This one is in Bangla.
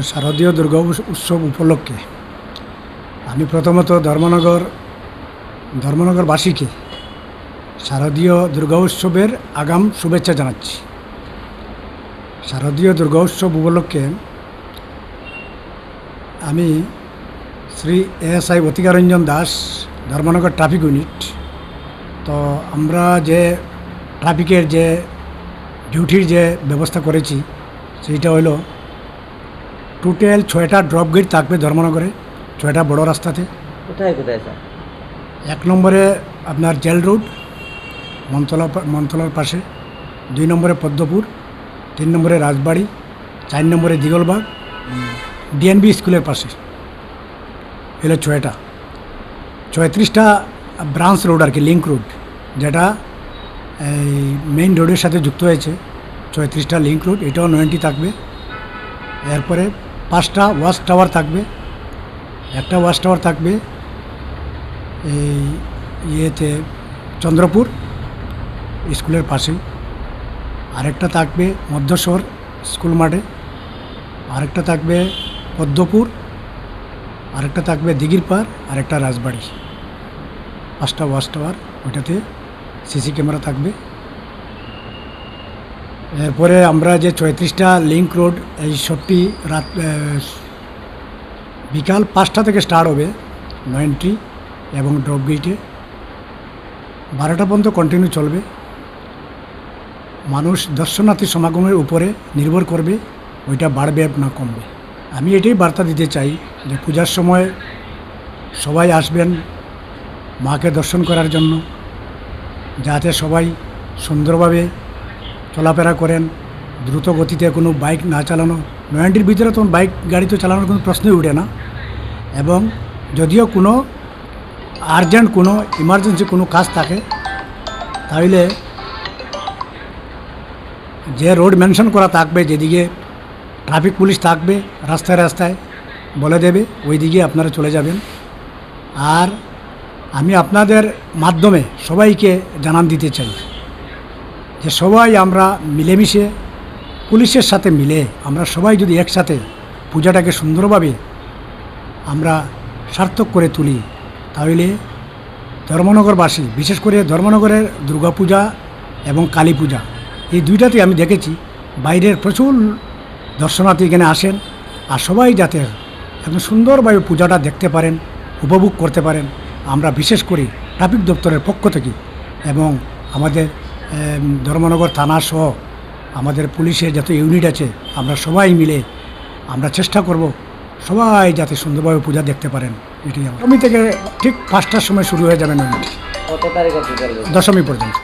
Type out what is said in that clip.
শারদীয় দুর্গা উৎসব উপলক্ষে। আমি প্রথমত ধর্মনগর, ধর্মনগরবাসীকে শারদীয় দুর্গা উৎসবের আগাম শুভেচ্ছা জানাচ্ছি। শারদীয় দুর্গা উৎসব উপলক্ষে আমি Shri S I Atikaranjan Das, Dharmanagar traffic unit. তো আমরা যে ট্রাফিকের যে ডিউটির যে ব্যবস্থা করেছি, সেইটা হলো টোটাল ছয়টা ড্রপ গেট থাকবে ধর্মনগরে ছয়টা বড় রাস্তাতে। কোথায় কোথায় স্যার এক নম্বরে আপনার জেল রোড মন্তলা মন্তলার পাশে। দুই নম্বরে পদ্মপুর তিন নম্বরে রাজবাড়ি চার নম্বরে দিগলবাগ। ডিএনবি স্কুলের পাশে। এলো ছয়টা। ছয়ত্রিশটা ব্রাঞ্চ রোড আর কি লিঙ্ক রোড যেটা এই মেইন রোডের সাথে যুক্ত হয়েছে। ছয়ত্রিশটা লিঙ্ক রোড এটাও নয়নটি থাকবে। এরপরে পাঁচটা ওয়াচ টাওয়ার থাকবে, একটা ওয়াচ টাওয়ার থাকবে এই ইয়েতে চন্দ্রপুর স্কুলের পাশেই। আরেকটা থাকবে মধ্যশহর স্কুল মাঠে, আরেকটা থাকবে পদ্মপুর, আরেকটা থাকবে দিঘির পার আরেকটা রাজবাড়ি। পাঁচটা ওয়াচ টাওয়ার ওইটাতে সিসি ক্যামেরা থাকবে। এরপরে আমরা যে চৌত্রিশটা লিঙ্ক রোড এই সবটি রাত বিকাল পাঁচটা থেকে স্টার্ট হবে, নয়নটি এবং ড্রপ গেটে বারোটা পর্যন্ত কন্টিনিউ চলবে। মানুষ দর্শনার্থী সমাগমের উপরে নির্ভর করবে, ওইটা বাড়বে না কমবে। আমি এটাই বার্তা দিতে চাই যে পূজার সময় সবাই আসবেন, মাকে দর্শন করার জন্য, যাতে সবাই সুন্দরভাবে চলাফেরা করেন, দ্রুত গতিতে কোনো বাইক না চালানো। নয়ানটির ভিতরে তখন বাইক গাড়ি তো চালানোর কোনো প্রশ্নই উঠে না। এবং যদিও কোনো আর্জেন্ট, কোনো ইমার্জেন্সি, কোনো কাজ থাকে, তাহলে যে রোড মেনশন করা থাকবে, যেদিকে ট্রাফিক পুলিশ থাকবে, রাস্তায় রাস্তায় বলে দেবে ওই দিকে আপনারা চলে যাবেন। আর আমি আপনাদের মাধ্যমে সবাইকে জানান দিতে চাই। যে সবাই আমরা মিলেমিশে, পুলিশের সাথে মিলে আমরা সবাই যদি একসাথে পূজাটাকে সুন্দরভাবে আমরা সার্থক করে তুলি, তাহলে ধর্মনগরবাসী, বিশেষ করে ধর্মনগরের দুর্গাপূজা এবং কালী পূজা এই দুইটাতে আমি দেখেছি বাইরের প্রচুর দর্শনার্থী এখানে আসেন আর সবাই যাতে একদম সুন্দরভাবে পূজাটা দেখতে পারেন, উপভোগ করতে পারেন। আমরা বিশেষ করে ট্রাফিক দপ্তরের পক্ষ থেকে এবং আমাদের ধর্মনগর থানা সহ আমাদের পুলিশের যত ইউনিট আছে আমরা সবাই মিলে আমরা চেষ্টা করব সবাই যাতে সুন্দরভাবে পূজা দেখতে পারেন এটি আমার। থেকে ঠিক পাঁচটার সময় শুরু হয়ে যাবে নয়। কত তারিখ দশমী পর্যন্ত।